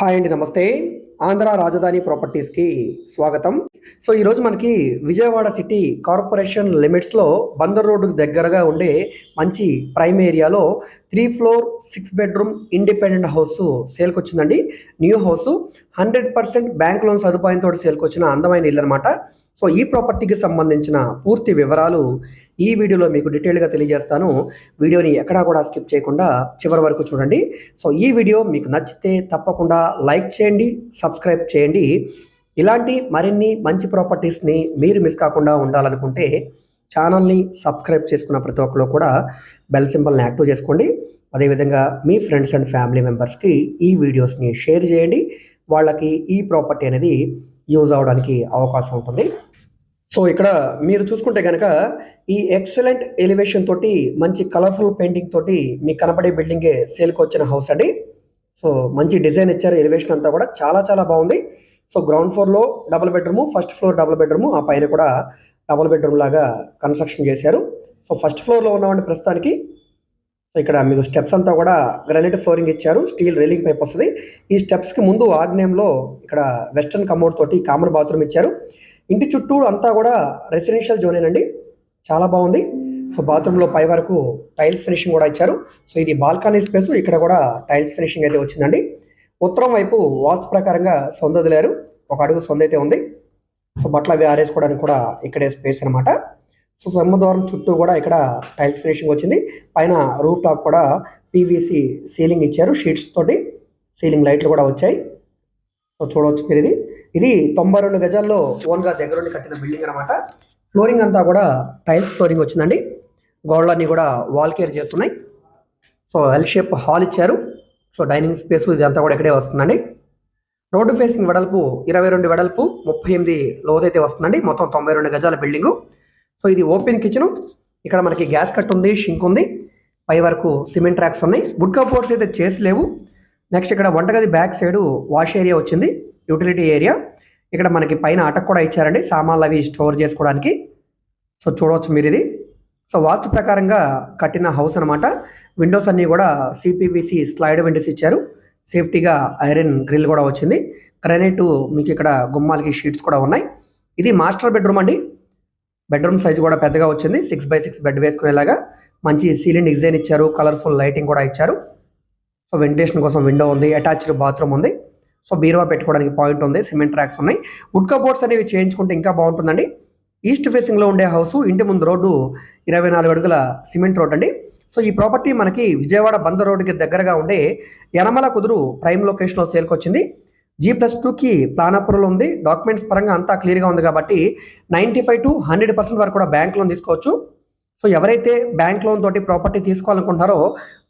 Hi అండి నమస్తే. ఆంధ్ర రాజధాని ప్రాపర్టీస్కి స్వాగతం. సో ఈరోజు మనకి విజయవాడ సిటీ కార్పొరేషన్ లిమిట్స్లో బందర్ రోడ్డుకు దగ్గరగా ఉండే మంచి ప్రైమ్ ఏరియాలో three floor six bedroom independent house సేల్కి వచ్చిందండి new house hundred percent bank loan సదుపాయంతో సేల్కి వచ్చిన అందమైన ఇల్లు అనమాట సో ఈ ప్రాపర్టీకి సంబంధించిన పూర్తి వివరాలు ఈ వీడియోలో మీకు డీటెయిల్గా తెలియజేస్తాను. వీడియోని ఎక్కడా కూడా స్కిప్ చేయకుండా చివరి వరకు చూడండి. సో ఈ వీడియో మీకు నచ్చితే తప్పకుండా లైక్ చేయండి సబ్స్క్రైబ్ చేయండి. ఇలాంటి మరిన్ని మంచి ప్రాపర్టీస్ని మీరు మిస్ కాకుండా ఉండాలనుకుంటే ఛానల్ని సబ్స్క్రైబ్ చేసుకున్న ప్రతి ఒక్కరు కూడా బెల్ సింబల్ని యాక్టివ్ చేసుకోండి. అదేవిధంగా మీ ఫ్రెండ్స్ అండ్ ఫ్యామిలీ మెంబర్స్కి ఈ వీడియోస్ని షేర్ చేయండి. వాళ్ళకి ఈ ప్రాపర్టీ అనేది యూజ్ అవడానికి అవకాశం ఉంటుంది. సో ఇక్కడ మీరు చూసుకుంటే కనుక ఈ ఎక్సలెంట్ ఎలివేషన్ తోటి మంచి కలర్ఫుల్ పెయింటింగ్ తోటి మీకు కనపడే బిల్డింగే సేల్కి వచ్చిన హౌస్ అండి. సో మంచి డిజైన్ ఇచ్చారు ఎలివేషన్ అంతా కూడా చాలా చాలా బాగుంది. సో గ్రౌండ్ ఫ్లోర్లో double bedroom first floor double bedroom ఆ పైన కూడా డబుల్ బెడ్రూమ్ లాగా కన్స్ట్రక్షన్ చేశారు. సో ఫస్ట్ ఫ్లోర్లో ఉన్నామండి ప్రస్తుతానికి సో ఇక్కడ మీకు స్టెప్స్ అంతా కూడా గ్రానైట్ ఫ్లోరింగ్ ఇచ్చారు స్టీల్ రైలింగ్ పైప్ వస్తుంది. ఈ స్టెప్స్కి ముందు ఆగ్నేయంలో ఇక్కడ వెస్ట్రన్ కమోడ్ తోటి కామన్ బాత్రూమ్ ఇచ్చారు. ఇంటి చుట్టూ అంతా కూడా రెసిడెన్షియల్ జోనేనండి చాలా బాగుంది. సో బాత్రూంలో పై వరకు టైల్స్ ఫినిషింగ్ కూడా ఇచ్చారు. సో ఇది బాల్కనీ స్పేస్ ఇక్కడ కూడా టైల్స్ ఫినిషింగ్ అయితే వచ్చిందండి. ఉత్తరం వైపు వాస్తు ప్రకారంగా సొంత వదిలేరు ఒక అడుగు సొంత అయితే ఉంది. సో బట్టలు అవి ఆరేసుకోవడానికి కూడా ఇక్కడే స్పేస్ అనమాట సో సింహద్వారం చుట్టూ కూడా ఇక్కడ టైల్స్ ఫినిషింగ్ వచ్చింది. పైన రూఫ్ టాప్ కూడా పీవీసీ సీలింగ్ ఇచ్చారు. షీట్స్ తోటి సీలింగ్ లైట్లు కూడా వచ్చాయి. సో చూడవచ్చు మీరు ఇది. ఇది తొంభై రెండు గజాల్లో ఓన్గా దగ్గరుండి కట్టిన బిల్డింగ్ అనమాట ఫ్లోరింగ్ అంతా కూడా టైల్స్ ఫ్లోరింగ్ వచ్చిందండి. గోడలన్నీ కూడా వాల్ కేర్ చేస్తున్నాయి. సో ఎల్ షేప్ హాల్ ఇచ్చారు. సో డైనింగ్ స్పేస్ ఇదంతా కూడా ఇక్కడే వస్తుందండి. రోడ్డు ఫేసింగ్ వెడల్పు ఇరవై రెండు వెడల్పు ముప్పై ఎనిమిది లోతైతే వస్తుందండి. మొత్తం తొంభై రెండు గజాల బిల్డింగు. సో ఇది ఓపెన్ కిచెన్. ఇక్కడ మనకి గ్యాస్ కట్ ఉంది షింక్ ఉంది. పై వరకు సిమెంట్ ట్రాక్స్ ఉన్నాయి. వుడ్ కబోర్డ్స్ అయితే చేసి లేవు. నెక్స్ట్ ఇక్కడ వంటగది బ్యాక్ సైడ్ వాష్ ఏరియా వచ్చింది. Utility area. ఇక్కడ మనకి పైన అటక్ కూడా ఇచ్చారండి. సామాన్లు అవి స్టోర్ చేసుకోవడానికి. సో చూడవచ్చు మీరు ఇది. సో వాస్తు ప్రకారంగా కట్టిన హౌస్ అనమాట విండోస్ అన్నీ కూడా సిపివిసి స్లైడ్ విండోస్ ఇచ్చారు. సేఫ్టీగా ఐరన్ గ్రిల్ కూడా వచ్చింది. గ్రానైట్ మీకు ఇక్కడ గుమ్మాలకి షీట్స్ కూడా ఉన్నాయి. ఇది మాస్టర్ బెడ్రూమ్ అండి. బెడ్రూమ్ సైజ్ కూడా పెద్దగా వచ్చింది. సిక్స్ బై సిక్స్ బెడ్ వేసుకునేలాగా మంచి సీలింగ్ డిజైన్ ఇచ్చారు. కలర్ఫుల్ లైటింగ్ కూడా ఇచ్చారు. సో వెంటిలేషన్ కోసం విండో ఉంది. అటాచ్డ్ బాత్రూమ్ ఉంది. సో బీరువా పెట్టుకోవడానికి పాయింట్ ఉంది సిమెంట్ ట్రాక్స్ ఉన్నాయి. వుడ్ కబోర్డ్స్ అనేవి చేయించుకుంటే ఇంకా బాగుంటుందండి. ఈస్ట్ ఫేసింగ్లో ఉండే హౌస్ ఇంటి ముందు రోడ్డు ఇరవై నాలుగు అడుగుల సిమెంట్ రోడ్ అండి. సో ఈ ప్రాపర్టీ మనకి విజయవాడ బంద రోడ్డుకి దగ్గరగా ఉండే యనమల కుదురు ప్రైమ్ లొకేషన్లో సేల్కి వచ్చింది. జీ ప్లస్ టూకి ప్లాన్ అప్రూవల్ ఉంది. డాక్యుమెంట్స్ పరంగా అంతా క్లియర్గా ఉంది కాబట్టి ninety five to hundred percent వరకు కూడా బ్యాంక్ లోన్ తీసుకోవచ్చు. సో ఎవరైతే బ్యాంక్ లోన్ తోటి ప్రాపర్టీ తీసుకోవాలనుకుంటున్నారో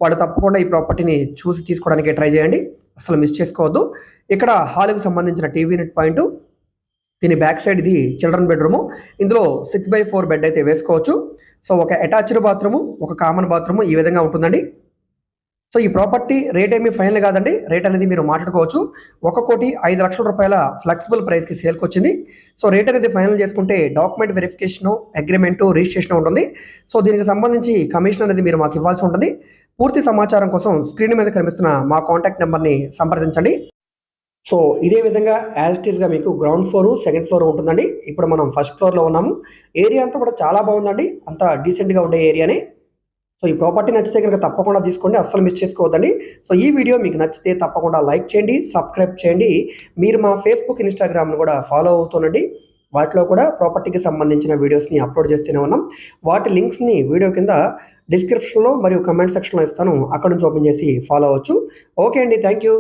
వాళ్ళు తప్పకుండా ఈ ప్రాపర్టీని చూసి తీసుకోవడానికి ట్రై చేయండి. అసలు మిస్ చేసుకోవద్దు. ఇక్కడ హాల్కి సంబంధించిన టీవీ యూనిట్ పాయింట్ దీని బ్యాక్ సైడ్ ఇది చిల్డ్రన్ బెడ్రూము ఇందులో సిక్స్ బై ఫోర్ బెడ్ అయితే వేసుకోవచ్చు. సో ఒక అటాచ్డ్ బాత్రూము ఒక కామన్ బాత్రూము ఈ విధంగా ఉంటుందండి. సో ఈ ప్రాపర్టీ రేట్ ఏమీ ఫైనల్ కాదండి. రేట్ అనేది మీరు మాట్లాడుకోవచ్చు. ఒక కోటి ఐదు లక్షల రూపాయల ఫ్లెక్సిబుల్ ప్రైస్కి సేల్కి వచ్చింది. సో రేట్ అనేది ఫైనల్ చేసుకుంటే డాక్యుమెంట్ వెరిఫికేషను అగ్రిమెంటు రిజిస్ట్రేషన్ ఉంటుంది. సో దీనికి సంబంధించి కమిషన్ అనేది మీరు మాకు ఇవ్వాల్సి ఉంటుంది. పూర్తి సమాచారం కోసం స్క్రీన్ మీద కనిపిస్తున్న మా కాంటాక్ట్ నెంబర్ని సంప్రదించండి. సో ఇదే విధంగా యాజ్ ఇట్ ఈస్గా మీకు గ్రౌండ్ ఫ్లోర్ సెకండ్ ఫ్లోర్ ఉంటుందండి. ఇప్పుడు మనం ఫస్ట్ ఫ్లోర్లో ఉన్నాము. ఏరియా అంతా కూడా చాలా బాగుందండి. అంతా డీసెంట్గా ఉండే ఏరియానే సో ఈ ప్రాపర్టీ నచ్చితే కనుక తప్పకుండా తీసుకోండి అస్సలు మిస్ చేసుకోవద్దండి. సో ఈ వీడియో మీకు నచ్చితే తప్పకుండా లైక్ చేయండి సబ్స్క్రైబ్ చేయండి. మీరు మా ఫేస్బుక్ ఇన్స్టాగ్రామ్ను కూడా ఫాలో అవుతుండండి. వాటిలో కూడా ప్రాపర్టీకి సంబంధించిన వీడియోస్ని అప్లోడ్ చేస్తూనే ఉన్నాం. వాటి లింక్స్ని వీడియో కింద డిస్క్రిప్షన్లో మరియు కమెంట్ సెక్షన్లో ఇస్తాను. అక్కడ నుంచి ఓపెన్ చేసి ఫాలో అవ్వచ్చు. ఓకే అండి థ్యాంక్ యూ.